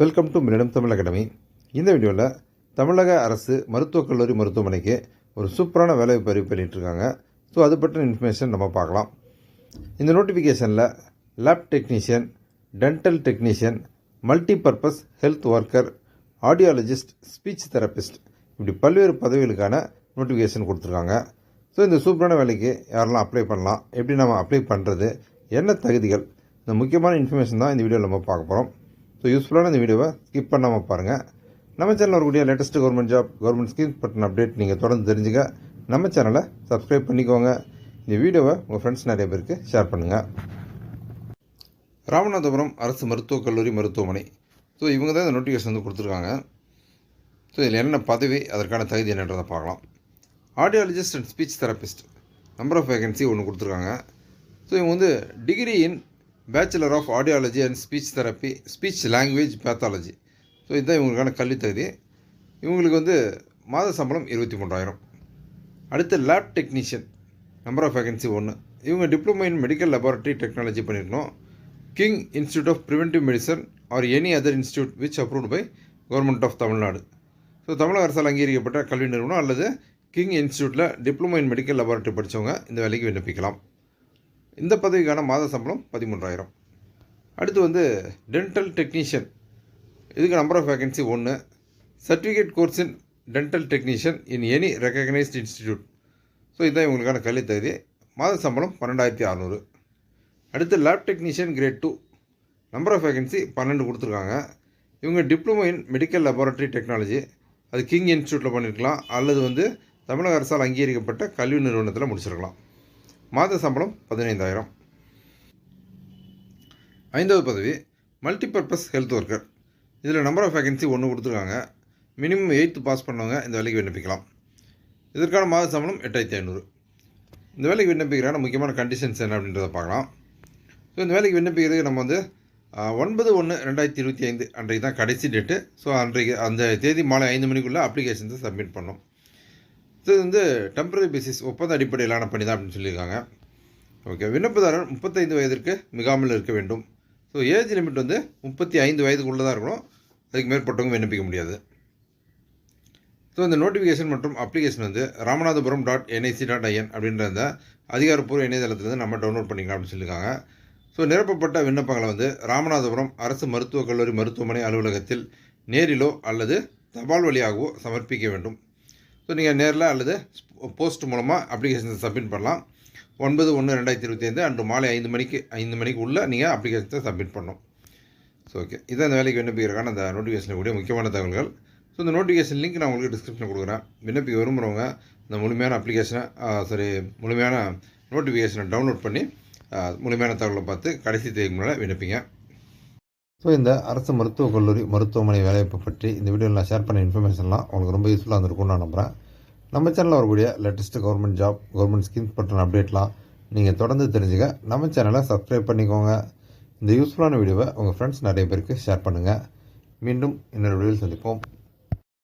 Welcome to மிரிடம் Tamil academy இந்த வீடியோவில் தமிழக அரசு மருத்துவக் கல்லூரி மருத்துவமனைக்கு ஒரு சூப்பரான வேலை பதிவு பண்ணிகிட்ருக்காங்க ஸோ அது பற்றின இன்ஃபர்மேஷன் நம்ம பார்க்கலாம். இந்த நோட்டிஃபிகேஷனில் lab technician dental technician multi purpose health worker audiologist speech therapist இப்படி பல்வேறு பதவிகளுக்கான நோட்டிஃபிகேஷன் கொடுத்துருக்காங்க. ஸோ இந்த சூப்பரான வேலைக்கு யாரெல்லாம் அப்ளை பண்ணலாம் எப்படி நம்ம அப்ளை பண்ணுறது என்ன தகுதிகள் இந்த முக்கியமான இன்ஃபர்மேஷன் தான் இந்த வீடியோவில் நம்ம பார்க்க போகிறோம் ஸோ யூஸ்ஃபுல்லான இந்த வீடியோவை ஸ்கிப் பண்ணாமல் பாருங்கள் நம்ம சேனலில் வரக்கூடிய latest government job government scheme பற்றின அப்டேட் நீங்கள் தொடர்ந்து தெரிஞ்சுக்க நம்ம சேனலை சப்ஸ்கிரைப் பண்ணிக்கோங்க. இந்த வீடியோவை உங்கள் ஃப்ரெண்ட்ஸ் நிறைய பேருக்கு ஷேர் பண்ணுங்கள் ராமநாதபுரம் அரசு மருத்துவக் கல்லூரி மருத்துவமனை. ஸோ இவங்க தான் இந்த நோட்டிஃபிகேஷன் வந்து கொடுத்துருக்காங்க. ஸோ இதில் என்ன பதவி அதற்கான தகுதி என்னன்றதை பார்க்கலாம். Audiologist and speech therapist number of vacancy ஒன்று கொடுத்துருக்காங்க. ஸோ இவங்க வந்து degree in bachelor of audiology and speech therapy speech language pathology so இதுதான் இவங்களுக்கான கல்வித்தகுதி. இவங்களுக்கு வந்து மாத சம்பளம் இருபத்தி மூன்றாயிரம். அடுத்து lab technician number of vacancy ஒன்று இவங்க diploma in medical laboratory technology பண்ணியிருக்கணும் King institute of preventive medicine or any other institute which approved by government of Tamil Nadu so தமிழக அரசால் அங்கீகரிக்கப்பட்ட கல்வி நிறுவனம் அல்லது கிங் இன்ஸ்டியூட்டில் டிப்ளமோ இன் மெடிக்கல் லெபார்ட்டரி படித்தவங்க இந்த வேலைக்கு விண்ணப்பிக்கலாம். இந்த பதவிக்கான மாத சம்பளம் பதிமூன்றாயிரம். அடுத்து வந்து டென்டல் டெக்னீஷியன் இதுக்கு நம்பர் ஆஃப் வேகன்சி ஒன்று certificate course in dental technician in any recognised institute so இதுதான் இவங்களுக்கான கல்வி தகுதி. மாத சம்பளம் பன்னெண்டாயிரத்தி அறநூறு. அடுத்து lab technician grade two number of vacancy பன்னெண்டு கொடுத்துருக்காங்க. இவங்க diploma in medical laboratory technology அது கிங் இன்ஸ்டியூட்டில் பண்ணியிருக்கலாம் அல்லது வந்து தமிழக அரசால் அங்கீகரிக்கப்பட்ட கல்வி நிறுவனத்தில் முடிச்சிருக்கலாம். மாத சம்பளம் பதினைந்தாயிரம். ஐந்தாவது பதவி மல்டிபர்பஸ் ஹெல்த் ஒர்க்கர் இதில் நம்பர் ஆஃப் வேகன்சி ஒன்று கொடுத்துருக்காங்க. மினிமம் எயித்து பாஸ் பண்ணவங்க இந்த வேலைக்கு விண்ணப்பிக்கலாம். இதற்கான மாத சம்பளம் எட்டாயிரத்தி ஐநூறு. இந்த வேலைக்கு விண்ணப்பிக்கிறான முக்கியமான கண்டிஷன்ஸ் என்ன அப்படின்றத பார்க்கலாம். ஸோ இந்த வேலைக்கு விண்ணப்பிக்கிறதுக்கு நம்ம வந்து ஒன்பது ஒன்று ரெண்டாயிரத்தி இருபத்தி ஐந்து அன்றைக்கு தான் கடைசி டேட்டு ஸோ அன்றைக்கு அந்த தேதி மாலை ஐந்து மணிக்குள்ளே அப்ளிகேஷன்ஸை சப்மிட் பண்ணோம் இது வந்து டெம்பரரி பேசிஸ் ஒப்பந்த அடிப்படையிலான பணி தான் அப்படின்னு சொல்லியிருக்காங்க. ஓகே விண்ணப்பதாரர் முப்பத்தைந்து வயதிற்கு மிகாமல் இருக்க வேண்டும். ஸோ ஏஜ் லிமிட் வந்து முப்பத்தி ஐந்து வயதுக்குள்ளே தான் இருக்கணும். அதுக்கு மேற்பட்டவங்க விண்ணப்பிக்க முடியாது. ஸோ இந்த நோட்டிஃபிகேஷன் மற்றும் அப்ளிகேஷன் வந்து Ramanathapuram dot NIC dot IN அப்படின்ற அந்த அதிகாரப்பூர்வ இணையதளத்துலேருந்து நம்ம டவுன்லோட் பண்ணிக்கலாம் அப்படின்னு சொல்லியிருக்காங்க. ஸோ நிரப்பப்பட்ட விண்ணப்பங்களை வந்து ராமநாதபுரம் அரசு மருத்துவக் கல்லூரி மருத்துவமனை அலுவலகத்தில் நேரிலோ அல்லது தபால் வழியாகவோ சமர்ப்பிக்க வேண்டும். ஸோ நீங்கள் நேரில் அல்லது போஸ்ட் மூலமாக அப்ளிகேஷன் சப்மிட் பண்ணலாம். ஒன்பது ஒன்று ரெண்டாயிரத்தி இருபத்தி ஐந்து அன்று மாலை ஐந்து மணிக்கு ஐந்து மணிக்கு உள்ளே நீங்கள் அப்ளிகேஷனை சப்மிட் பண்ணணும். ஸோ ஓகே இதான் இந்த வேலைக்கு விண்ணப்பிக்கிறக்கான அந்த நோட்டிஃபிகேஷனில் கூடிய முக்கியமான தகவல்கள். ஸோ இந்த நோட்டிஃபிகேஷன் லிங்க் நான் உங்களுக்கு டிஸ்கிரிப்ஷன் கொடுக்குறேன். விண்ணப்பிக்க விரும்புகிறவங்க இந்த முழுமையான அப்ளிகேஷனை சாரி முழுமையான நோட்டிஃபிகேஷனை டவுன்லோட் பண்ணி முழுமையான தகவலை பார்த்து கடைசி தேதிக்கு முன்னால் விண்ணப்பிங்க. ஸோ இந்த அரசு மருத்துவக் கல்லூரி மருத்துவமனை வேலைவாய்ப்பு பற்றி இந்த வீடியோவில் நான் ஷேர் பண்ண இன்ஃபர்மேஷன்லாம் உங்களுக்கு ரொம்ப யூஸ்ஃபுல்லாக இருந்திருக்கும்னு நான் நம்புகிறேன் நம்ம சேனலில் வரக்கூடிய latest government job government schemes பற்றின அப்டேட்லாம் நீங்கள் தொடர்ந்து தெரிஞ்சுக்க நம்ம சேனலை சப்ஸ்கிரைப் பண்ணிக்கோங்க. இந்த யூஸ்ஃபுல்லான வீடியோவை உங்கள் ஃப்ரெண்ட்ஸ் நிறைய பேருக்கு ஷேர் பண்ணுங்கள் மீண்டும் இன்னொரு வீடியோவில் சந்திப்போம்.